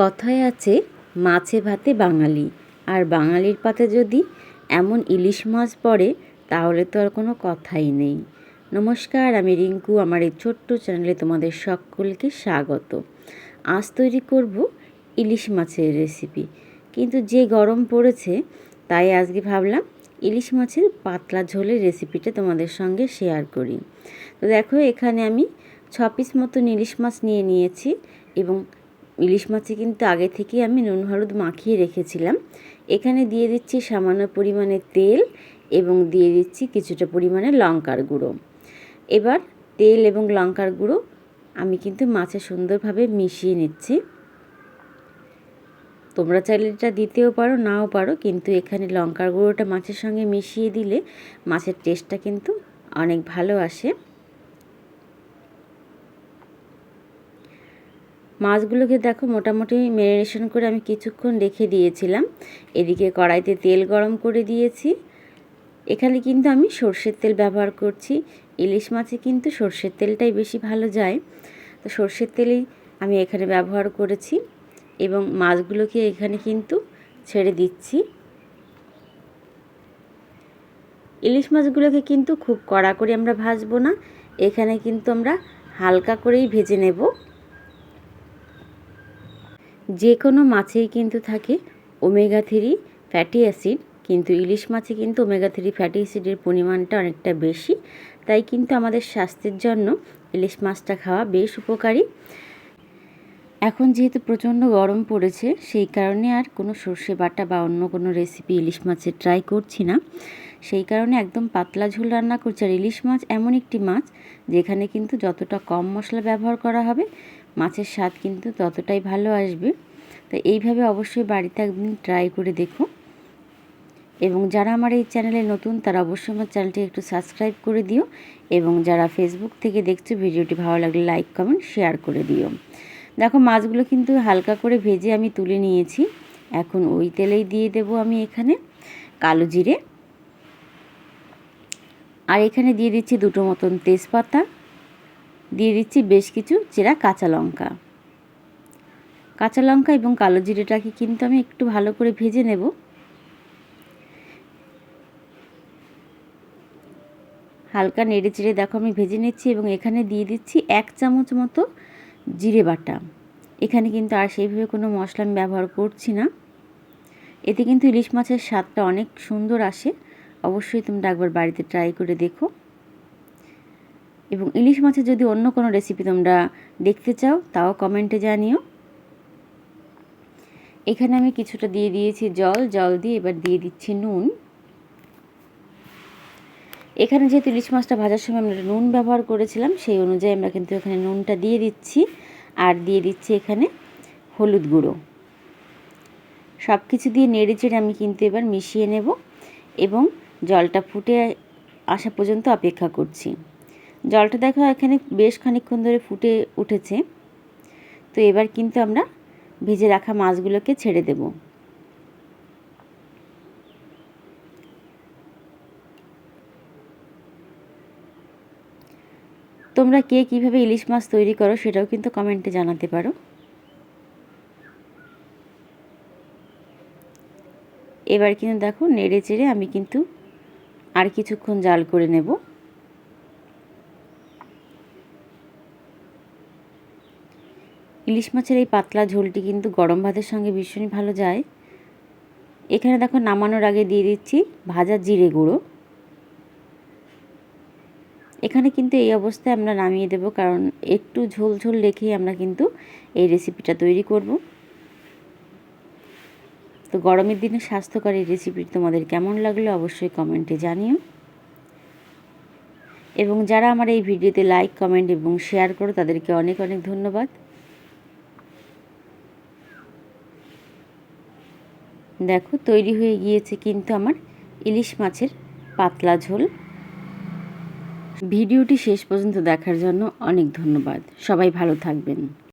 কথায় আছে, মাছে ভাতে বাঙালি। আর বাঙালির পাতে যদি এমন ইলিশ মাছ পড়ে, তাহলে তো আর কোনো কথাই নেই। নমস্কার, আমি রিঙ্কু। আমার এই ছোট্ট চ্যানেলে তোমাদের সকলকে স্বাগত। আজ তৈরি করব ইলিশ মাছের রেসিপি। কিন্তু যে গরম পড়েছে, তাই আজকে ভাবলাম ইলিশ মাছের পাতলা ঝোলের রেসিপিটা তোমাদের সঙ্গে শেয়ার করি। তো দেখো, এখানে আমি ছ পিস মতন ইলিশ মাছ নিয়ে নিয়েছি এবং ইলিশ মাছে কিন্তু আগে থেকে আমি নুন, হলুদ মাখিয়ে রেখেছিলাম। এখানে দিয়ে দিচ্ছি সামান্য পরিমাণে তেল এবং দিয়ে দিচ্ছি কিছুটা পরিমাণে লঙ্কার গুঁড়ো। এবার তেল এবং লঙ্কার গুঁড়ো আমি কিন্তু মাছে সুন্দরভাবে মিশিয়ে নিচ্ছি। তোমরা চাইলে এটা দিতেও পারো, নাও পারো, কিন্তু এখানে লঙ্কার গুঁড়োটা মাছের সঙ্গে মিশিয়ে দিলে মাছের টেস্টটা কিন্তু অনেক ভালো আসে। মাছগুলোকে দেখো মোটামুটি ম্যারিনেশন করে আমি কিছুক্ষণ রেখে দিয়েছিলাম। এদিকে কড়াইতে তেল গরম করে দিয়েছি। এখানে কিন্তু আমি সর্ষের তেল ব্যবহার করছি। ইলিশ মাছে কিন্তু সর্ষের তেলটাই বেশি ভালো যায়। তো সর্ষের তেলেই আমি এখানে ব্যবহার করেছি এবং মাছগুলোকে এখানে কিন্তু ছেড়ে দিচ্ছি। ইলিশ মাছগুলোকে কিন্তু খুব কড়া করে আমরা ভাজবো না। এখানে কিন্তু আমরা হালকা করেই ভেজে নেব। যে কোনো মাছেই কিন্তু থাকে ওমেগা থ্রি ফ্যাটি অ্যাসিড কিন্তু ইলিশ মাছে কিন্তু ওমেগা থ্রি ফ্যাটি অ্যাসিডের পরিমাণটা অনেকটা বেশি। তাই কিন্তু আমাদের স্বাস্থ্যের জন্য ইলিশ মাছটা খাওয়া বেশ উপকারী। এখন যেহেতু প্রচণ্ড গরম পড়েছে, সেই কারণে আর কোনো সর্ষে বাটা বা অন্য কোনো রেসিপি ইলিশ মাছের ট্রাই করছি না। সেই কারণে একদম পাতলা ঝোল রান্না করছি। আর ইলিশ মাছ এমন একটি মাছ, যেখানে কিন্তু যতটা কম মশলা ব্যবহার করা হবে মাছের স্বাদ কিন্তু ততটাই ভালো আসবে। তো এইভাবে অবশ্যই বাড়িতে একদিন ট্রাই করে দেখো। এবং যারা আমার এই চ্যানেলে নতুন, তারা অবশ্যই আমার চ্যানেলটি একটু সাবস্ক্রাইব করে দিও। এবং যারা ফেসবুক থেকে দেখছ, ভিডিওটি ভালো লাগলে লাইক কমেন্ট শেয়ার করে দিও। দেখো, মাছগুলো কিন্তু হালকা করে ভেজে আমি তুলে নিয়েছি। এখন ওই তেলেই দিয়ে দেব আমি এখানে কালো জিরে। আর এখানে দিয়ে দিচ্ছি দুটো মতন তেজপাতা। দিয়ে দিচ্ছি বেশ কিছু চেরা কাঁচা লঙ্কা। কাঁচা লঙ্কা এবং কালো জিরেটাকে কিন্তু আমি একটু ভালো করে ভেজে নেব। হালকা নেড়ে চেড়ে দেখো আমি ভেজে নিচ্ছি এবং এখানে দিয়ে দিচ্ছি এক চামচ মতো জিরে বাটা। এখানে কিন্তু আর সেইভাবে কোনো মশলা আমি ব্যবহার করছি না। এতে কিন্তু ইলিশ মাছের স্বাদটা অনেক সুন্দর আসে। অবশ্যই তোমরা একবার বাড়িতে ট্রাই করে দেখো। এবং ইলিশ মাছের যদি অন্য কোনো রেসিপি তোমরা দেখতে চাও, তাও কমেন্টে জানিও। এখানে আমি কিছুটা দিয়ে দিয়েছি জল জল দিয়ে এবার দিয়ে দিচ্ছি নুন। এখানে যেহেতু ইলিশ মাছটা ভাজার সময় আমরা নুন ব্যবহার করেছিলাম, সেই অনুযায়ী আমরা কিন্তু এখানে নুনটা দিয়ে দিচ্ছি। আর দিয়ে দিচ্ছি এখানে হলুদ গুঁড়ো। সব কিছু দিয়ে নেড়ে চেড়ে আমি কিন্তু এবার মিশিয়ে নেব এবং জলটা ফুটে আসা পর্যন্ত অপেক্ষা করছি। জলটা দেখো এখানে বেশ খানিক্ষণ ধরে ফুটে উঠেছে। তো এবার কিন্তু আমরা ভেজে রাখা মাছগুলোকে ছেড়ে দেব। তোমরা কে কীভাবে ইলিশ মাছ তৈরি করো সেটাও কিন্তু কমেন্টে জানাতে পারো। এবার কিন্তু দেখো নেড়ে চেড়ে আমি কিন্তু আর কিছুক্ষণ জাল করে নেব। ইলিশ মাছের এই পাতলা ঝোলটি কিন্তু গরম ভাতের সঙ্গে ভীষণই ভালো যায়। এখানে দেখো নামানোর আগে দিয়ে দিচ্ছি ভাজা জিরে গুঁড়ো। এখানে কিন্তু এই অবস্থায় আমরা নামিয়ে দেব কারণ একটু ঝোল ঝোল রেখেই আমরা কিন্তু এই রেসিপিটা তৈরি করব। তো গরমের দিনে স্বাস্থ্যকর এই রেসিপি তোমাদের কেমন লাগল অবশ্যই কমেন্টে জানিও। এবং যারা আমার এই ভিডিওতে লাইক কমেন্ট এবং শেয়ার করো তাদেরকে অনেক অনেক ধন্যবাদ। দেখো, তৈরি হয়ে গিয়েছে কিন্তু আমার ইলিশ মাছের পাতলা ঝোল। ভিডিওটি শেষ পর্যন্ত দেখার জন্য অনেক ধন্যবাদ। সবাই ভালো থাকবেন।